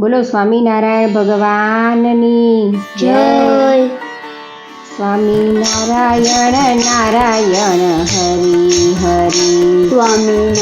બોલો સ્વામિનારાયણ ભગવાનની જય. સ્વામિનારાયણ નારાયણ હરિ હરિ. સ્વામી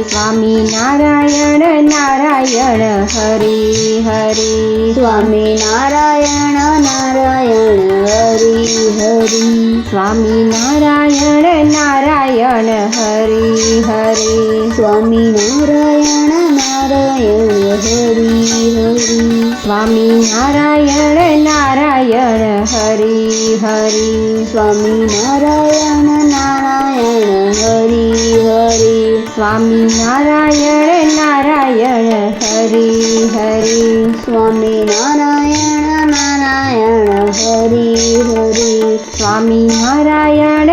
હરિ સ્વામિનારાયણ નારાયણ, હરે હરે, સ્વામી નારાયણ નારાયણ, હરે હરે, સ્વામી નારાયણ નારાયણ, હરે હરે, સ્વામી નારાયણ નારાયણ, હરે હરે, સ્વામી નારાયણ નારાયણ, હરે હરે, સ્વામી નારાયણ નારાયણ, હરે, હરિ સ્વામિનારાયણ નારાયણ હરિ હરિ, સ્વામી નારાયણ નારાયણ, હરિ હરિ, સ્વામી નારાયણ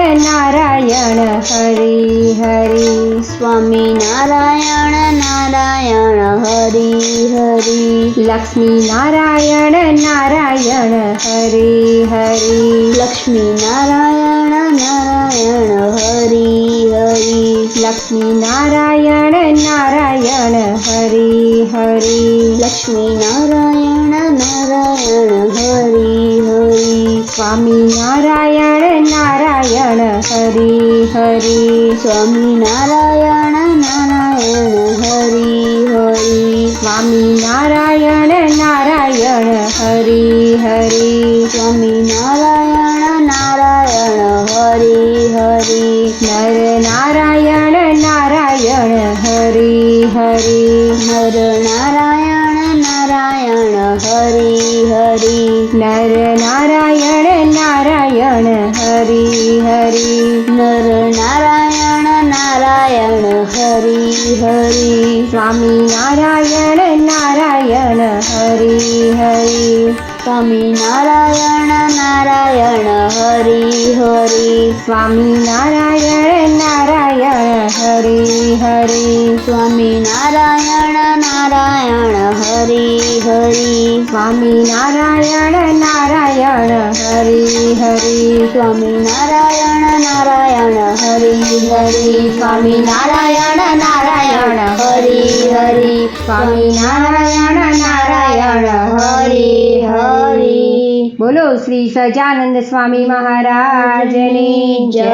હરિ હરિ, સ્વામી નારાયણ નારાયણ, હરિ હરિ, લક્ષ્મી નારાયણ નારાયણ, હરિ હરિ, લક્ષ્મી નારાયણ નારાયણ લક્ષ્મી નારાયણ નારાયણ હરિ હરિ લક્ષ્મી નારાયણ નારાયણ હરિ હરિ સ્વામી નારાયણ હરિ હરિ સ્વામી નારાયણ નારાયણ હરિ હરિ સ્વામિનારાયણ નારાયણ હરિ હરિ સ્વામી નારાયણ હરિ નર નારાયણ નારાયણ હરિ હરિ નર નારાયણ નારાયણ હરિ હરિ નર નારાયણ નારાયણ હરિ હરિ નર નારાયણ નારાયણ હરિ હરિ સ્વામિનારાયણ નારાયણ હરિ હરિ સ્વામી નારાયણ નારાયણ હરિ હરિ. સ્વામી નારાયણ હરિ હરિ. સ્વામી નારાયણ નારાયણ હરિ હરિ. સ્વામી નારાયણ હરિ હરિ. સ્વામી નારાયણ નારાયણ હરિ હરિ સ્વામિનારાયણ નારાયણ હરિ હરિ સ્વામિનારાયણ નારાયણ હરિ હરિ બોલો શ્રી સજાનંદ સ્વામી મહારાજની જય